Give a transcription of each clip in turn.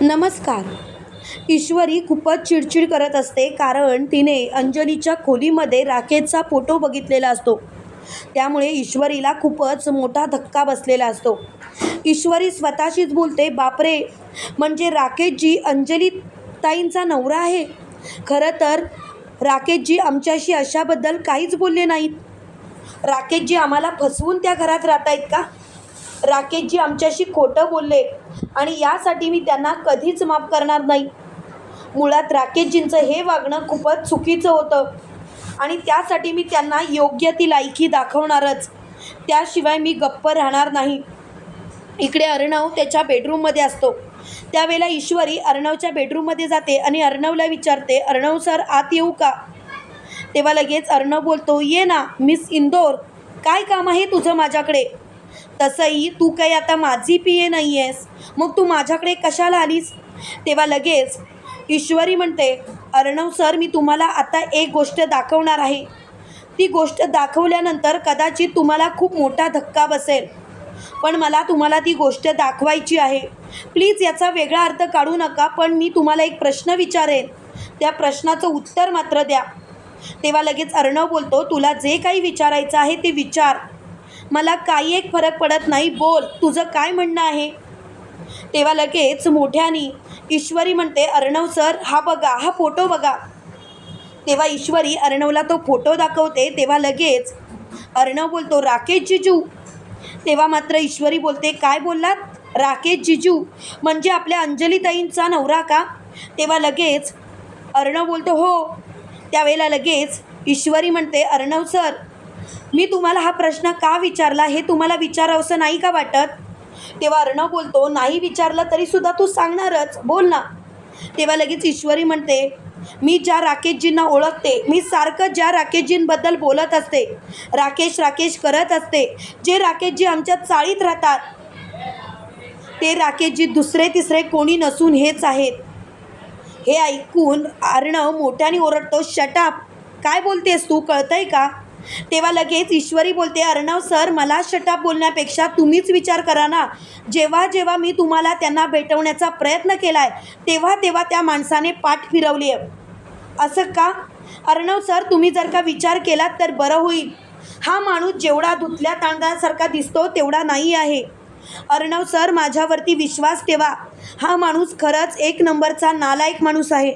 नमस्कार. ईश्वरी खूपच चिडचिड करत असते कारण तिने अंजलीच्या खोलीमध्ये राकेशचा फोटो बघितलेला असतो. त्यामुळे ईश्वरीला खूपच मोठा धक्का बसलेला असतो. ईश्वरी स्वतःशीच बोलते बापरे म्हणजे राकेशजी अंजली ताईंचा नवरा आहे? खरं तर राकेशजी आमच्याशी अशाबद्दल काहीच बोलले नाहीत. राकेशजी आम्हाला फसवून त्या घरात राहत आहेत का? राकेशजी आमच्याशी खोटं बोलले आणि यासाठी मी त्यांना कधीच माफ करणार नाही. मुळात राकेशजींचं हे वागणं खूपच चुकीचं होतं आणि त्यासाठी मी त्यांना योग्य ती लायकी दाखवणारच. त्याशिवाय मी गप्प राहणार नाही. इकडे अर्णव त्याच्या बेडरूममध्ये असतो. त्यावेळेला ईश्वरी अर्णवच्या बेडरूममध्ये जाते आणि अर्णवला विचारते अर्णव सर आत येऊ का? तेव्हा लगेच अर्णव बोलतो ये ना मिस इंदोर. काय काम आहे तुझं माझ्याकडे? तसंही तू काही आता माझी पिये नाही आहेस मग तू माझ्याकडे कशाला आलीस? तेव्हा लगेच ईश्वरी म्हणते अर्णव सर मी तुम्हाला आता एक गोष्ट दाखवणार आहे. ती गोष्ट दाखवल्यानंतर कदाचित तुम्हाला खूप मोठा धक्का बसेल. पण मला तुम्हाला ती गोष्ट दाखवायची आहे. प्लीज याचा वेगळा अर्थ काढू नका पण मी तुम्हाला एक प्रश्न विचारेन. त्या प्रश्नाचं उत्तर मात्र द्या. तेव्हा लगेच अर्णव बोलतो तुला जे काही विचारायचं आहे ते विचार. मला काही एक फरक पडत नाही बोल. तुझं काय म्हणणं आहे? तेव्हा लगेच मोठ्यानी ईश्वरी म्हणते अर्णव सर हा बघा हा फोटो बघा. तेव्हा ईश्वरी अर्णवला तो फोटो दाखवते तेव्हा लगेच अर्णव बोलतो राकेश जिजू. तेव्हा मात्र ईश्वरी बोलते काय बोललात? राकेश जिजू म्हणजे आपल्या अंजलीताईंचा नवरा का? तेव्हा लगेच अर्णव बोलतो हो. त्यावेळेला लगेच ईश्वरी म्हणते अर्णव सर मी तुम्हाला हा प्रश्न का विचारला हे तुम्हाला विचारावंसं नाही का वाटत? तेव्हा अर्णव बोलतो नाही विचारलं तरीसुद्धा तू सांगणारच. बोल ना. तेव्हा लगेच ईश्वरी म्हणते मी ज्या राकेशजींना ओळखते मी सारखं ज्या राकेशजींबद्दल बोलत असते राकेश राकेश करत असते जे राकेशजी आमच्या चाळीत राहतात ते राकेशजी दुसरे तिसरे कोणी नसून हेच आहेत. हे ऐकून अर्णव मोठ्याने ओरडतो शटाप काय बोलतेस तू? कळतंय का? तेव्हा लगेच ईश्वरी बोलते अर्णव सर मला शटाप बोलण्यापेक्षा तुम्हीच विचार करा ना. जेव्हा जेव्हा मी तुम्हाला त्यांना भेटवण्याचा प्रयत्न केला आहे तेव्हा तेव्हा त्या माणसाने पाठ फिरवली आहे असं का? अर्णव सर तुम्ही जर का विचार केलात तर बरं होईल. हा माणूस जेवढा धुतल्या तांदळासारखा दिसतो तेवढा नाही आहे. अर्णव सर माझ्यावरती विश्वास ठेवा. हा माणूस खरंच एक नंबरचा नालायक माणूस आहे.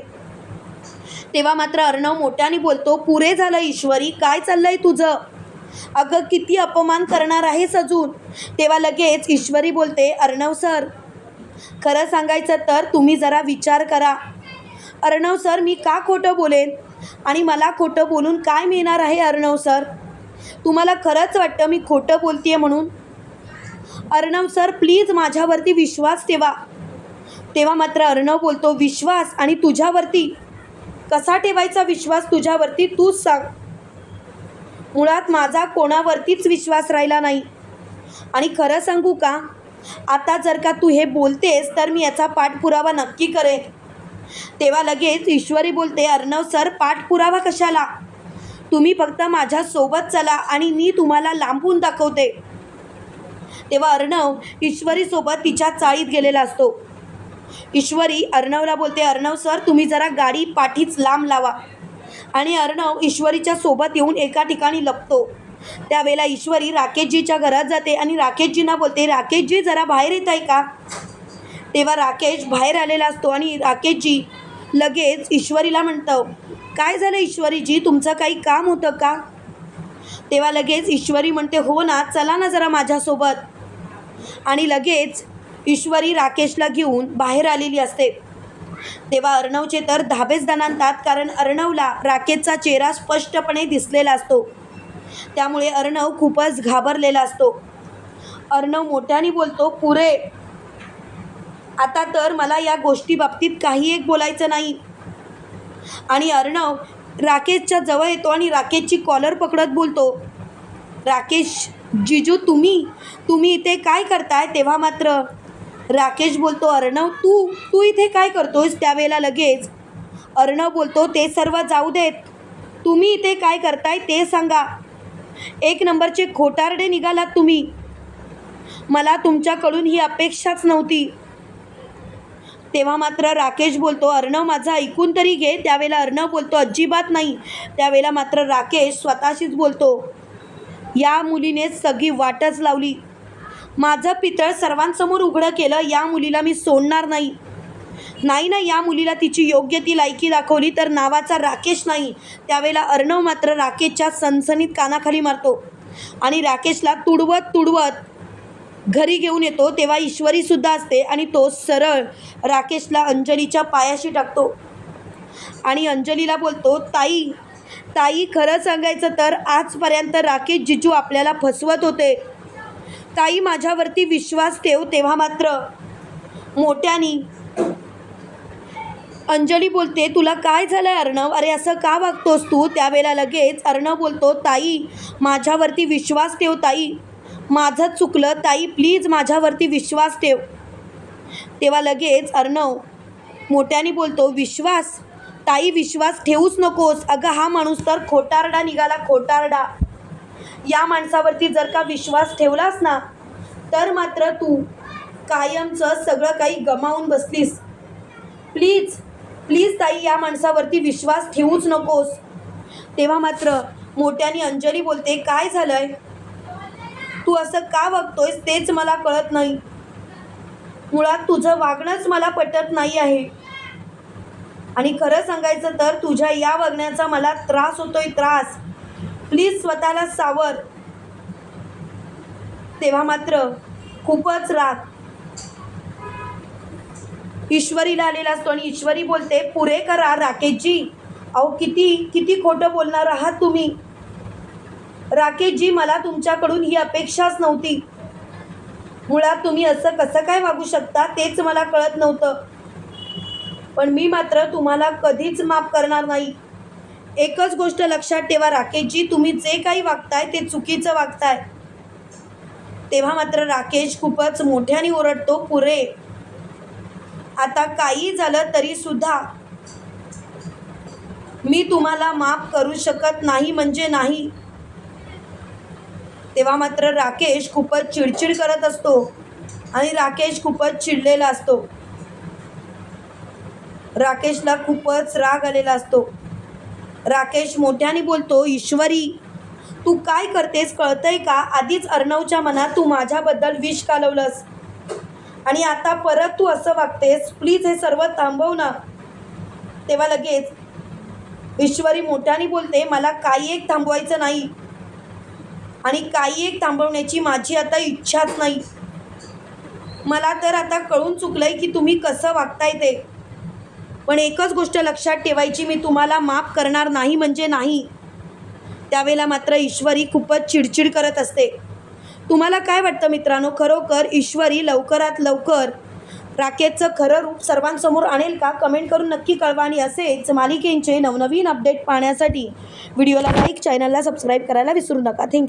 तेव्हा मात्र अर्णव मोठ्याने बोलतो पुरे झालं ईश्वरी काय चाललंय तुझं? अगं किती अपमान करणार आहेस अजून? तेव्हा लगेच ईश्वरी बोलते अर्णव सर खरं सांगायचं तर तुम्ही जरा विचार करा. अर्णव सर मी का खोटं बोलेन? आणि मला खोटं बोलून काय मिळणार आहे अर्णव सर? तुम्हाला खरंच वाटतं मी खोटं बोलते म्हणून? अर्णव सर प्लीज माझ्यावरती विश्वास ठेवा. तेव्हा मात्र अर्णव बोलतो विश्वास आणि तुझ्यावरती कसा ठेवायचा विश्वास तुझ्यावरती? तूच सांग. मुळात माझा कोणावरतीच विश्वास राहिला नाही. आणि खरं सांगू का? आता जर का तू हे बोलतेस तर मी याचा पाठपुरावा नक्की करेन. तेव्हा लगेच ईश्वरी बोलते अर्णव सर पाठपुरावा कशाला? तुम्ही फक्त माझ्यासोबत चला आणि मी तुम्हाला लांबून दाखवते. तेव्हा अर्णव ईश्वरीसोबत तिच्या चाळीत गेलेला असतो. ईश्वरी अर्णवला बोलते अर्णव सर तुम्ही जरा गाडी पाठीच लांब लावा. आणि अर्णव ईश्वरीच्या सोबत येऊन एका ठिकाणी लपतो. त्यावेळेला ईश्वरी राकेशजीच्या घरात जाते आणि राकेशजींना बोलते राकेशजी जरा बाहेर येत आहे का? तेव्हा राकेश बाहेर आलेला असतो आणि राकेशजी लगेच ईश्वरीला म्हणतं काय झालं ईश्वरीजी तुमचं काही काम होतं का? तेव्हा लगेच ईश्वरी म्हणते हो ना चला ना जरा माझ्यासोबत. आणि लगेच ईश्वरी राकेशला घेऊन बाहेर आलेली असते. तेव्हा अर्णवचे तर धाबेच दणानतात कारण अर्णवला राकेशचा चेहरा स्पष्टपणे दिसलेला असतो. त्यामुळे अर्णव खूपच घाबरलेला असतो. अर्णव मोठ्याने बोलतो पुरे आता तर मला या गोष्टीबाबतीत काही एक बोलायचं नाही. आणि अर्णव राकेशच्या जवळ येतो आणि राकेशची कॉलर पकडत बोलतो राकेश जिजू तुम्ही तुम्ही इथे काय करताय तेव्हा मात्र? राकेश बोलतो अर्णव तू तू इथे काय करतोस त्यावेळेला लगेच? अर्णव बोलतो ते सर्व जाऊ देत. तुम्ही इथे काय करताय ते सांगा. एक नंबरचे खोटारडे निघालात तुम्ही. मला तुमच्याकडून ही अपेक्षाच नव्हती. तेव्हा मात्र राकेश बोलतो अर्णव माझा ऐकून तरी घे. त्यावेळेला अर्णव बोलतो अजिबात नाही. त्यावेळेला मात्र राकेश स्वतःशीच बोलतो. या मुलीने सगळी वाटच लावली. माझं पितळ सर्वांसमोर उघडं केलं या मुलीला मी सोडणार नाही. नाही ना या मुलीला तिची योग्य ती लायकी दाखवली तर नावाचा राकेश नाही. त्यावेळेला अर्णव मात्र राकेशच्या सनसनीत कानाखाली मारतो आणि राकेशला तुडवत तुडवत घरी घेऊन येतो. तेव्हा ईश्वरीसुद्धा असते आणि तो सरळ राकेशला अंजलीच्या पायाशी टाकतो आणि अंजलीला बोलतो ताई ताई खरं सांगायचं तर आजपर्यंत राकेश जिजू आपल्याला फसवत होते. ताई माझ्यावरती विश्वास ठेव तेव्हा मात्र. मोठ्यानी अंजली बोलते तुला काय झालं अर्णव? अरे असं का वागतोस तू? त्यावेळेला लगेच अर्णव बोलतो ताई माझ्यावरती विश्वास ठेव ताई. माझं चुकलं. ताई प्लीज माझ्यावरती विश्वास ठेव. तेव्हा लगेच अर्णव मोठ्याने बोलतो विश्वास? ताई विश्वास ठेवूच नकोस. अगं हा माणूस तर खोटारडा निघाला खोटारडा. या माणसावरती जर का विश्वास ठेवलास ना तर मात्र तू कायमचं सगळं काही गमावून बसलीस. प्लीज प्लीज ताई या माणसावरती विश्वास ठेवूच नकोस. तेव्हा मात्र मोठ्याने अंजली बोलते काय झालंय? तू असं का वागतोयस तेच मला कळत नाही. मुळात तुझं वागणंच मला पटत नाही आहे. आणि खरं सांगायचं तर तुझ्या या वागण्याचा मला त्रास होतोय त्रास. प्लीज स्वतःला सावर. तेव्हा मात्र खूपच राग. ईश्वरीला आलेला असतो आणि ईश्वरी बोलते पुरे करा राकेशजी. अहो किती किती खोटं बोलणार आहात तुम्ही? राकेशजी मला तुमच्याकडून ही अपेक्षाच नव्हती. मुळात तुम्ही असं कसं काय वागू शकता तेच मला कळत नव्हतं. पण मी मात्र तुम्हाला कधीच माफ करणार नाही. एकच गोष्ट लक्षात ठेवा राकेशजी तुम्ही जे काही वागताय ते चुकीचं वागताय. तेव्हा मात्र राकेश खूपच मोठ्याने ओरडतो पुरे आता काही झालं तरी सुद्धा मी तुम्हाला माफ करू शकत नाही म्हणजे नाही. तेव्हा मात्र राकेश खूपच चिडचिड करत असतो आणि राकेश खूपच चिडलेला असतो. राकेशला खूपच राग आलेला असतो. राकेश मोठ्याने बोलतो ईश्वरी तू काय करतेस कळतंय का? आधीच अर्णवच्या मनात तू माझ्याबद्दल विष कालवलंस आणि आता परत तू असं वागतेस प्लीज हे सर्व थांबव ना. तेव्हा लगेच ईश्वरी मोठ्याने बोलते मला काही एक थांबवायचं नाही. आणि काही एक थांबवण्याची माझी आता इच्छाच नाही. मला तर आता कळून चुकलंय की तुम्ही कसं वागताय ते. पण एकच गोष्ट लक्षात ठेवायची मी तुम्हाला माफ करणार नाही म्हणजे नाही. त्यावेळेला मात्र ईश्वरी खूपच चिडचिड करत असते. तुम्हाला काय वाटतं मित्रांनो? खरोखर ईश्वरी लवकरात लवकर राकेशचं खरं रूप सर्वांसमोर आणेल का? कमेंट करून नक्की कळवा आणि असेच मालिकेंचे नवनवीन अपडेट पाहण्यासाठी व्हिडिओला लाईक चॅनलला सबस्क्राईब करायला विसरू नका. थँक्यू.